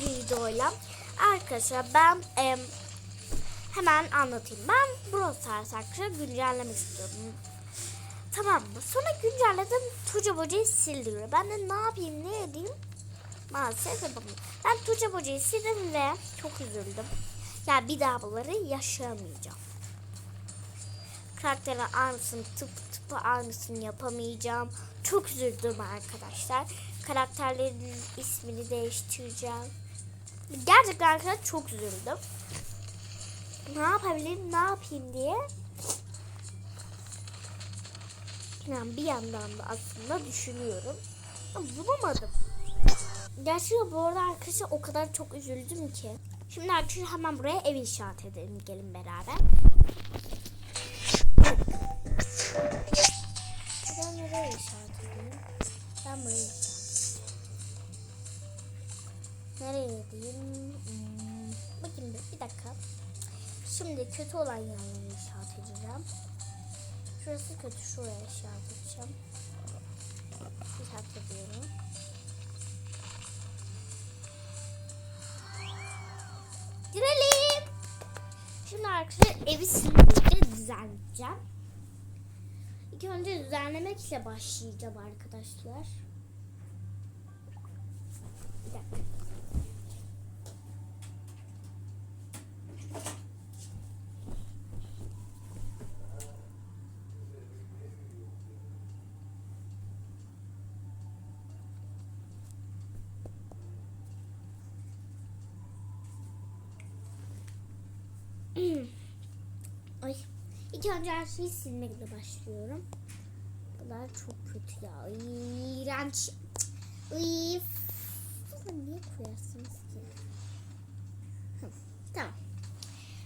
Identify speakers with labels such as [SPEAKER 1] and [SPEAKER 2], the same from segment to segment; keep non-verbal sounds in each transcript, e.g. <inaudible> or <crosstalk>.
[SPEAKER 1] bir videoyla. Arkadaşlar ben em, hemen anlatayım. Ben Brawl Stars güncellemek istiyorum. Tamam mı? Sonra güncelledim. Tuca Boca'yı sildiriyor. Ben de ne yapayım ne edeyim? Maalesef yapamıyorum. Ben Tuca Boca'yı sildim ve çok üzüldüm. Ya bir daha bunları yaşayamayacağım. Karakterin aynısını tıp tıpı aynısını yapamayacağım. Çok üzüldüm arkadaşlar. Karakterlerin ismini değiştireceğim. Gerçekten arkadaşlar çok üzüldüm. Ne yapabilirim, ne yapayım diye. Yani bir yandan da aslında düşünüyorum. Ama bulamadım. Gerçekten bu arada arkadaşlar o kadar çok üzüldüm ki. Şimdi arkadaşlar hemen buraya ev inşaat edelim. Gelin beraber. Ben nereye inşaat edeyim? Ben buraya Nereye edeyim? Hmm, bakayım bir, bir dakika. Şimdi kötü olan yerleri inşaat edeceğim. Şurası kötü. Şuraya inşaat edeceğim. İnşaat ediyorum. Girelim. Şimdi arkadaşlar evi silince düzenleyeceğim. İlk önce düzenlemekle başlayacağım arkadaşlar. Bir dakika. <clears throat> Ay. İlk önce her şeyi silmekle başlıyorum. Bunlar çok kötü ya. İğrenç. Iy. Bunu niye koyarsınız ki? Tamam.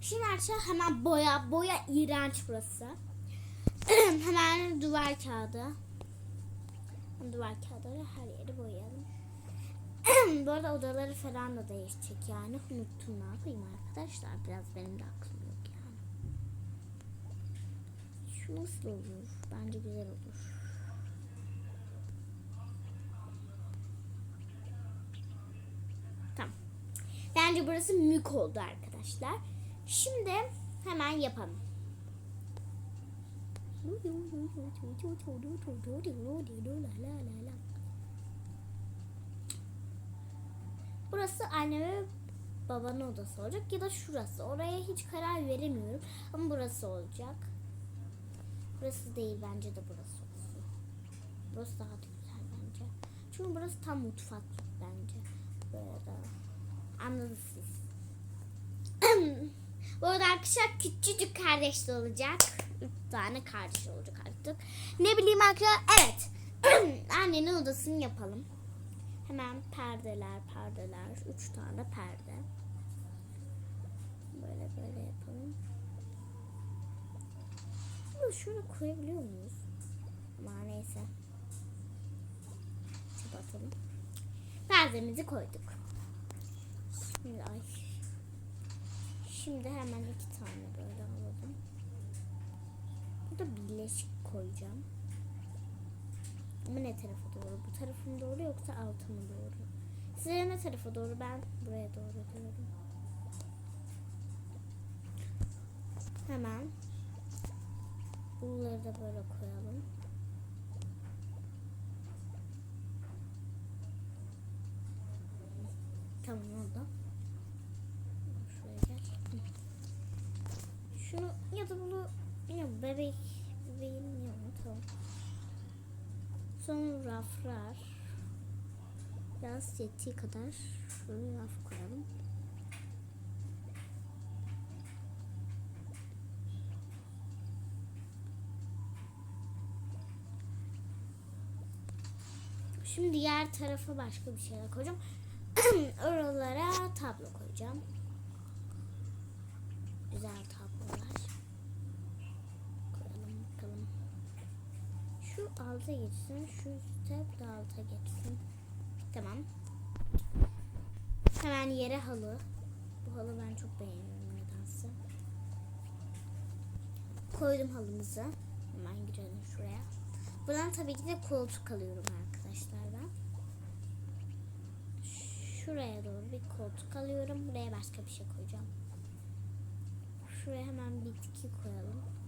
[SPEAKER 1] Şimdi arkadaşlar hemen boya. Boya iğrenç burası. <clears throat> hemen duvar kağıdı. Duvar kağıdları her yeri boyayalım. Bu arada odaları falan da değişecek yani. Unuttum ne yapayım arkadaşlar. Biraz benim de aklım yok yani. Şu nasıl olur? Bence güzel olur. Tamam. Bence burası mük oldu arkadaşlar. Şimdi hemen yapalım. Burası anne ve babanın odası olacak ya da şurası. Oraya hiç karar veremiyorum ama burası olacak. Burası değil bence de burası olsun. Burası daha da güzel bence. Çünkü burası tam mutfak bence. Böyle. Anladınız siz. <clears throat> Bu arada arkadaşlar küçücük kardeş de olacak. Üç tane kardeş olacak artık. Ne bileyim arkadaşlar. Evet. <clears throat> Annenin odasını yapalım. Hemen perdeler, perdeler. Üç tane perde. Böyle böyle yapalım. Bunu şöyle koyabiliyor muyuz? Ama neyse. Kapatalım. Perdemizi koyduk. Şimdi ay. Şimdi hemen iki tane böyle alalım. Burada birleşik koyacağım. Ama ne tarafa doğru? Bu tarafım doğru yoksa altı mı doğru? Size ne tarafa doğru? Ben buraya doğru diyorum. Hemen bunları da böyle koyalım. Tamam oldu. Şuraya gel. Şunu ya da bunu ya bebek bebeğin ya tamam. Son raflar. Biraz yettiği kadar şöyle raf koyalım. Şimdi diğer tarafa başka bir şeyler koyacağım. <clears throat> Oralara tablo koyacağım. Güzel tablolar. Koyalım bakalım. Şu alta geçsin. Şu bu da alta geçsin. Tamam. Hemen yere halı. Bu halı ben çok beğeniyorum nedense. Koydum halımızı. Hemen girelim şuraya. Buradan tabii ki de koltuk alıyorum arkadaşlar ben. şuraya doğru bir koltuk alıyorum. Buraya başka bir şey koyacağım. Şuraya hemen bitki koyalım.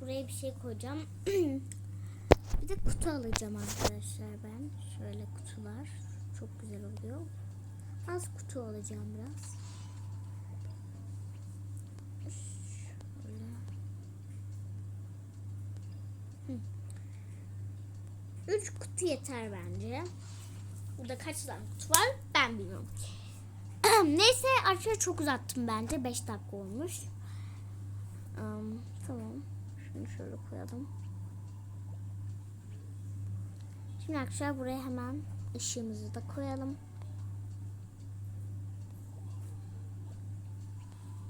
[SPEAKER 1] Buraya bir şey koyacağım. <clears throat> bir de kutu alacağım arkadaşlar ben. Şöyle kutular. Çok güzel oluyor. Az kutu alacağım biraz. Şöyle. Hı. Üç kutu yeter bence. Burada kaç tane kutu var ben bilmiyorum. <clears throat> Neyse arkadaşlar çok uzattım bence. 5 dakika olmuş. Am, tamam. Bunu şöyle koyalım. Şimdi arkadaşlar buraya hemen ışığımızı da koyalım.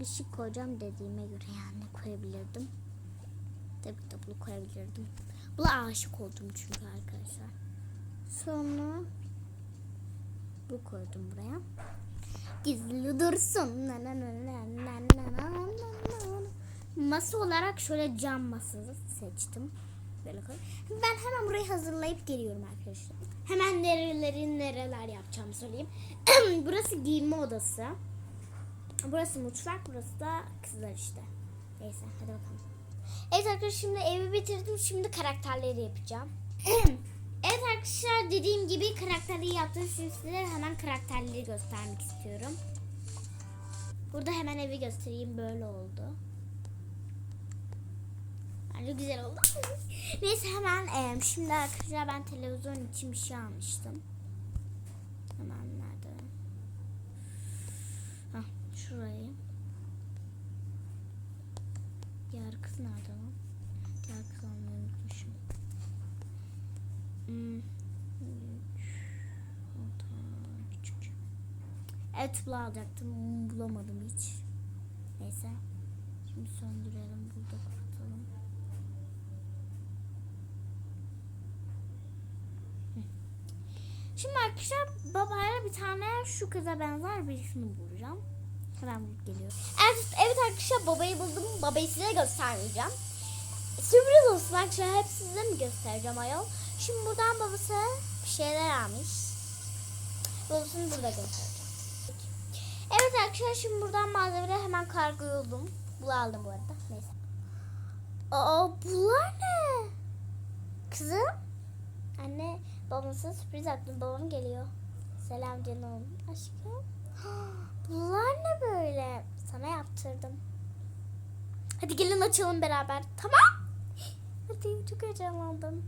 [SPEAKER 1] Işık koyacağım dediğime göre yani koyabilirdim. Tabii ki de bunu koyabilirdim. Buna aşık oldum çünkü arkadaşlar. Sonra bu koydum buraya. Gizli dursun. Na na na na na na na na. Masa olarak şöyle cam masası seçtim. Böyle koy. Ben hemen burayı hazırlayıp geliyorum arkadaşlar. Hemen nereleri nereler yapacağım söyleyeyim. <clears throat> Burası giyinme odası. Burası mutfak, burası da kızlar işte. Neyse hadi bakalım. Evet arkadaşlar şimdi evi bitirdim. Şimdi karakterleri yapacağım. <clears throat> evet arkadaşlar dediğim gibi karakterleri yaptım. Şimdi size hemen karakterleri göstermek istiyorum. Burada hemen evi göstereyim. Böyle oldu. Bence güzel oldu. Neyse hemen em, şimdi arkadaşlar ben televizyon için bir şey almıştım. Hemen nerede? Hah şurayı. Diğer kız nerede lan? Diğer kız almayı unutmuşum. Hmm. Evet alacaktım. Bulamadım hiç. Neyse. Şimdi söndürelim. Burada kapatalım. Hı. Şimdi arkadaşlar babayla bir tane şu kıza benzer birisini bulacağım. Hemen bulup geliyorum. Evet, evet arkadaşlar babayı buldum. Babayı size göstermeyeceğim. Sürpriz olsun arkadaşlar. Hep size mi göstereceğim ayol? Şimdi buradan babası bir şeyler almış. Babasını burada göstereceğim. Evet arkadaşlar şimdi buradan malzemeleri hemen kargoladım. Bunu aldım bu arada. Neyse. Aa bunlar ne? Kızım? Anne babamıza sürpriz yaptım. Babam geliyor. Selam canım. Aşkım. <gasps> Bunlar ne böyle? Sana yaptırdım. Hadi gelin açalım beraber. Tamam. <gasps> Hadi çok heyecanlandım.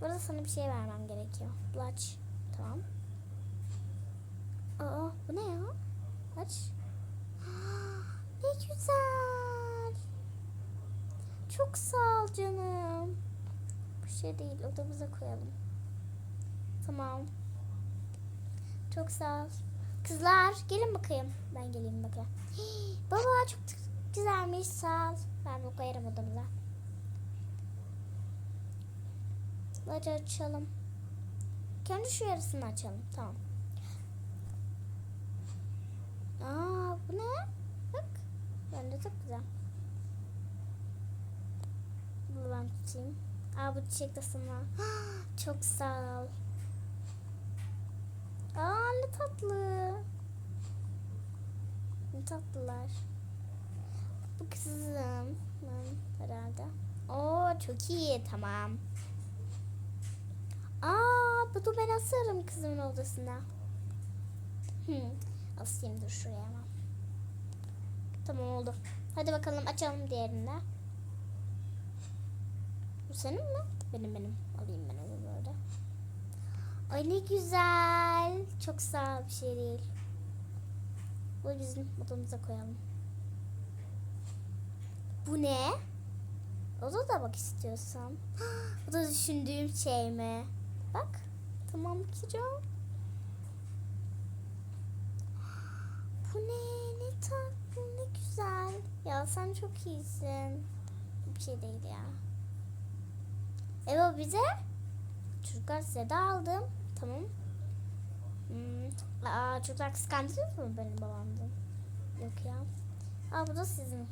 [SPEAKER 1] Burada sana bir şey vermem gerekiyor. Aç. Tamam. Aa bu ne ya? Aç. <gasps> Ne güzel. Çok sağ ol canım. Bu şey değil odamıza koyalım. Tamam. Çok sağ ol. Kızlar gelin bakayım. Ben geleyim bakayım. Hii, <gasps> baba çok güzelmiş sağ ol. Ben bunu koyarım odamıza. Hadi açalım. Kendi şu yarısını açalım. Tamam. Aa bu ne? Bak. Bence çok güzel. Bunu ben tutayım. Aa bu çiçek de sana. <gasps> Çok sağ ol. Aa ne tatlı. Ne tatlılar. Bu kızım. Ben herhalde. Oo çok iyi tamam. Aa bunu ben asarım kızımın odasına. Hı. Asayım dur şuraya hemen. Tamam oldu. Hadi bakalım açalım diğerini. Bu senin mi? Benim benim. Alayım ben onu. Ay ne güzel. Çok sağ ol bir şey. Bu bizim odamıza koyalım. Bu ne? Oda da bak istiyorsan. <gasps> Bu da düşündüğüm şey mi? Bak. Tamam bakacağım. <gasps> Bu ne? Ne tatlı, ne güzel. Ya sen çok iyisin. Bir şey değil ya. Evet bize. Çocuklar size de aldım. Tamam. Hmm. Aa, çocuklar kıskandınız mı benim babamdan? Yok ya. Aa bu da sizin.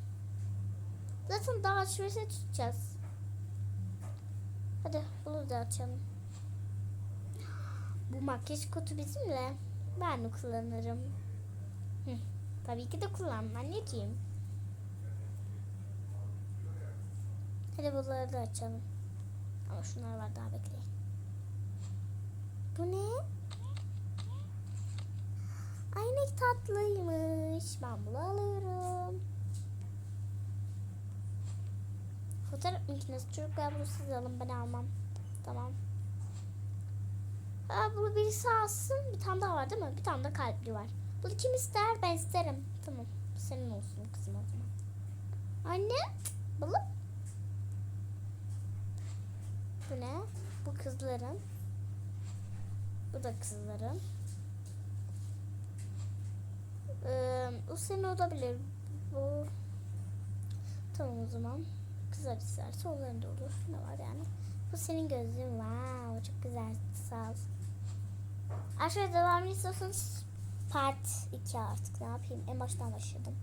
[SPEAKER 1] Zaten daha alışverişe tutacağız. Hadi bunu da açalım. Bu makyaj kutu bizimle. Ben de kullanırım. Hı, tabii ki de kullanmam anneciğim. Hadi bunları da açalım. Ama şunlar var daha bekleyin. Bu ne? Ay ne tatlıymış. Ben bunu alıyorum. Fotoğraf makinesi çocuklar bunu siz alın ben almam. Tamam. Aa, bunu birisi alsın. Bir tane daha var değil mi? Bir tane de kalpli var. Bunu kim ister? Ben isterim. Tamam. Senin olsun kızım o zaman. Anne. Balık. Bu ne? Bu kızların. Bu da kızların. Ee, o senin olabilir. Bu tamam o zaman. Kızlar isterse onların da olur. Ne var yani? Bu senin gözlüğün. Wow, çok güzel. Sağ ol. Arkadaşlar devamını istiyorsanız part 2 artık. Ne yapayım? En baştan başladım.